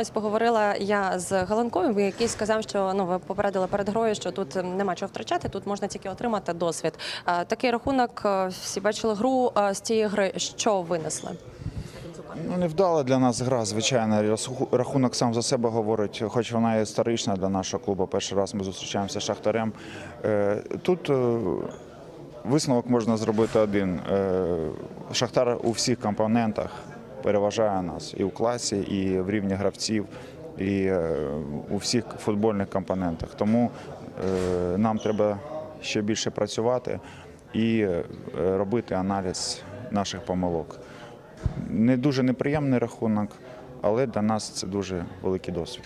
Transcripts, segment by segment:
Ось поговорила я з Галанковим, який сказав, що ну ви попередили перед грою, що тут нема чого втрачати, тут можна тільки отримати досвід. Е, Такий рахунок, е, всі бачили гру е, з цієї гри. Що винесли? Ну, невдала для нас гра, звичайно. Рахунок сам за себе говорить, хоч вона є історична для нашого клубу. Перший раз ми зустрічаємося з Шахтарем. Тут висновок можна зробити один. Шахтар у всіх компонентах переважає нас і в класі, і в рівні гравців, і е, у всіх футбольних компонентах. Тому е, нам треба ще більше працювати і е, робити аналіз наших помилок. Не дуже неприємний рахунок, але для нас це дуже великий досвід.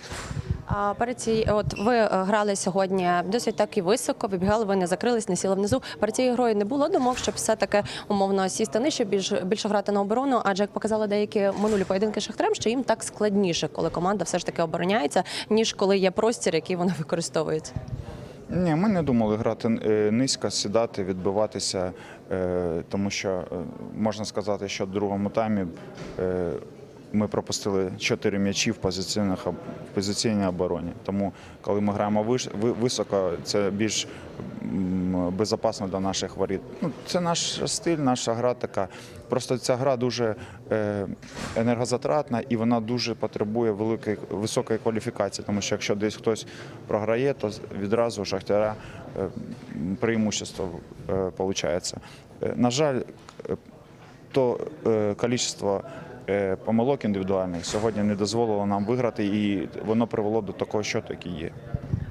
А перед цією, от ви е, грали сьогодні досить так і високо, вибігали, ви не закрились, не сіли внизу. Перед цією грою не було думок, щоб все таки умовно сісти нижче, більш більше грати на оборону. Адже як показали деякі минулі поєдинки з шахтарем, що їм так складніше, коли команда все ж таки обороняється, ніж коли є простір, який вони використовують. Ні, ми не думали грати е, низько, сідати, відбиватися, е, тому що можна сказати, що в другому таймі ми пропустили чотири м'ячі в позиційних в позиційній обороні. Тому, коли ми граємо виш- високо, це більш безпечно для наших воріт. Ну, це наш стиль, наша гра така. Просто ця гра дуже е, енергозатратна і вона дуже потребує великої високої кваліфікації, тому що якщо десь хтось програє, то відразу е, преимущество виходить. На жаль, е, то е, кількість е, помилок індивідуальних сьогодні не дозволило нам виграти, і воно привело до такого щоту, який є.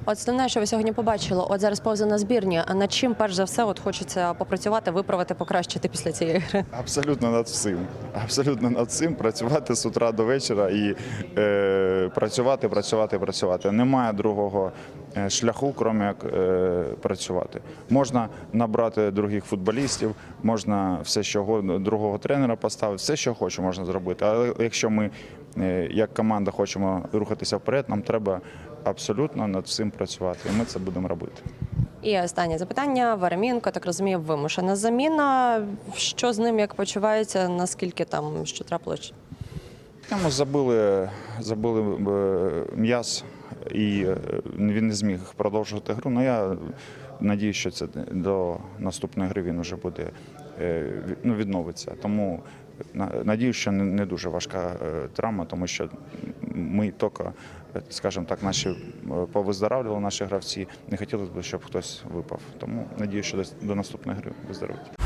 От основне, що ви сьогодні побачили, от зараз пауза на збірні. А над чим перш за все от хочеться попрацювати, виправити, покращити після цієї гри? Абсолютно над всім. Абсолютно над всім працювати з утра до вечора і е, працювати, працювати, працювати. Немає другого е, шляху, крім як е, працювати. Можна набрати других футболістів, можна все що другого тренера поставити, все, що хоче, можна зробити. Але якщо ми е, як команда хочемо рухатися вперед, нам треба абсолютно над всім працювати. І ми це будемо робити. І останнє запитання. Варемінко, так розумію, вимушена заміна. Що з ним як почувається? Наскільки там що трапилось? Йому забили, забили е, м'яз, і е, він не зміг продовжувати гру. Ну я надію, що це до наступної гри він вже буде е, ну, відновиться. Тому на- надію, що не, дуже важка е, травма, тому що ми тільки, скажімо так, наші повиздоравлювали наші гравці. Не хотілося б, щоб хтось випав. Тому надію, що до наступної гри виздоровить.